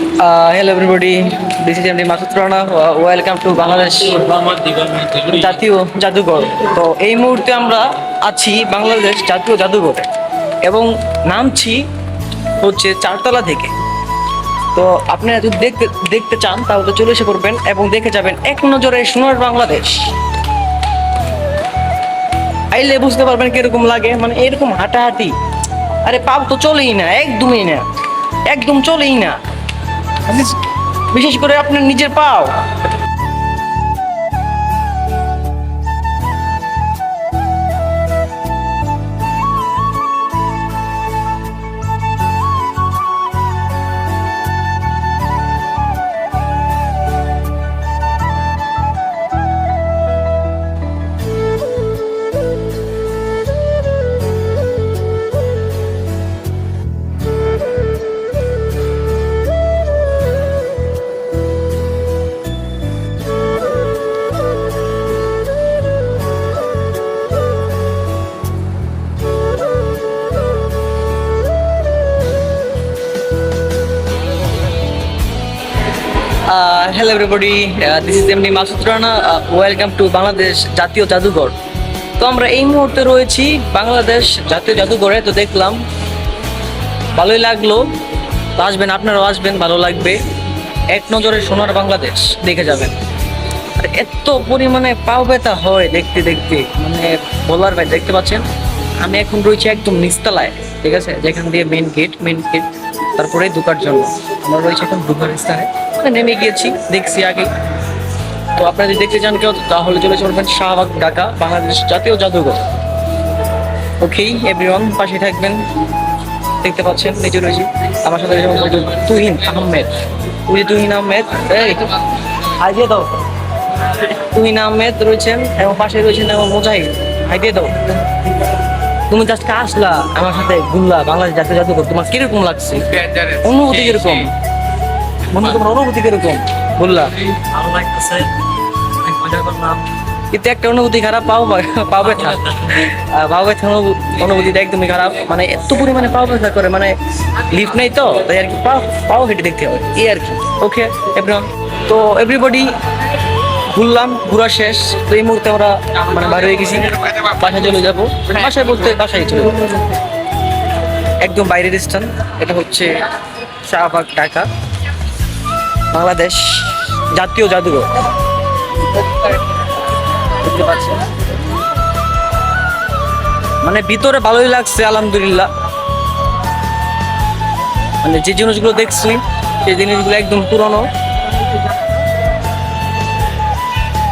Uh, hello everybody, this is MD Masud Rana. Uh, welcome জাতীয় জাদুঘর। তো এই মুহূর্তে আমরা আছি বাংলাদেশ জাতীয় জাদুঘরে এবং নামছি হচ্ছে চারতলা থেকে। তো আপনারা যদি দেখতে দেখতে চান তাহলে চলে এসে পড়বেন এবং দেখে যাবেন এক নজরে সোনার বাংলাদেশ। আইলে বুঝতে পারবেন কীরকম লাগে মানে এরকম হাঁটাহাঁটি। আরে পাও তো চলেই না একদমই না। একদম চলেই না। বিশেষ করে আপনার নিজের পাও। হ্যালো এভরিবডি দিস ইজ এমনি মাসুদ ওয়েলকাম টু বাংলাদেশ জাতীয় জাদুঘর তো আমরা এই মুহূর্তে রয়েছি বাংলাদেশ জাতীয় জাদুঘরে। তো দেখলাম, ভালোই লাগল। আসবেন, আপনারাও আসবেন, ভালো লাগবে। এক নজরে সোনার বাংলাদেশ, দেখে যাবেন। আর এত পরিমাণে পাও ব্যথা হয় দেখতে দেখতে। মানে বলার ভাই দেখতে পাচ্ছেন? আমি এখন রয়েছি একদম নিচতলায়। ঠিক আছে? যেখান দিয়ে মেন গেট মেন গেট তারপরে ঢুকার জন্য। আমরা রয়েছে এখন ঢুকার স্থানে নেমে গিয়েছি, দেখছি আগে তো আপনারা যদি দেখতে চান কেউ, তাহলে চলে চলবেন শাহবাগ, ঢাকা, বাংলাদেশ জাতীয় জাদুঘর। ওকে এভরিওয়ান পাশে থাকবেন। দেখতে পাচ্ছেন নিজে রয়েছি। আমার সাথে তুহিন আহমেদ। ওই তুহিন আহমেদ হাই দিয়ে দাও। তুহিন আহমেদ রয়েছেন এবং পাশে রয়েছেন এবং মুজাহিদ। হাই দিয়ে দাও। তুমি জাস্ট আসলা আমার সাথে ঘুরলা বাংলাদেশ জাতীয় জাদুঘর তোমার কীরকম লাগছে? অনুভূতি কীরকম? মনে তোমার অনুভূতি কীরকম? বললা। ভালো লাগতেছে। অনেক মজা করলাম। কিন্তু একটা অনুভূতি খারাপ পাও পাও ব্যথা। পাও ব্যথা। অনুভূতিটা একদমই খারাপ। মানে এত পরিমাণে পাও ব্যথা করে মানে লিফট নেই তো তাই আর কি পাও পাও হেঁটে দেখতে হবে। এই আর কি। ওকে এভরিওয়ান তো এভরিবডি ঘুরলাম, ঘোরা শেষ। তো এই মুহূর্তে আমরা মানে বাইরে হয়ে গেছি। বাসায় চলে যাব। বাসায় বলতে বাসায় চলে যাব। একদম বাইরের স্থান। এটা হচ্ছে শাহবাগ, ঢাকা। বাংলাদেশ জাতীয় জাদুঘর। মানে ভিতরে ভালোই লাগছে, আলহামদুলিল্লাহ। মানে যে জিনিসগুলো দেখছি, সেই জিনিসগুলো একদম পুরনো।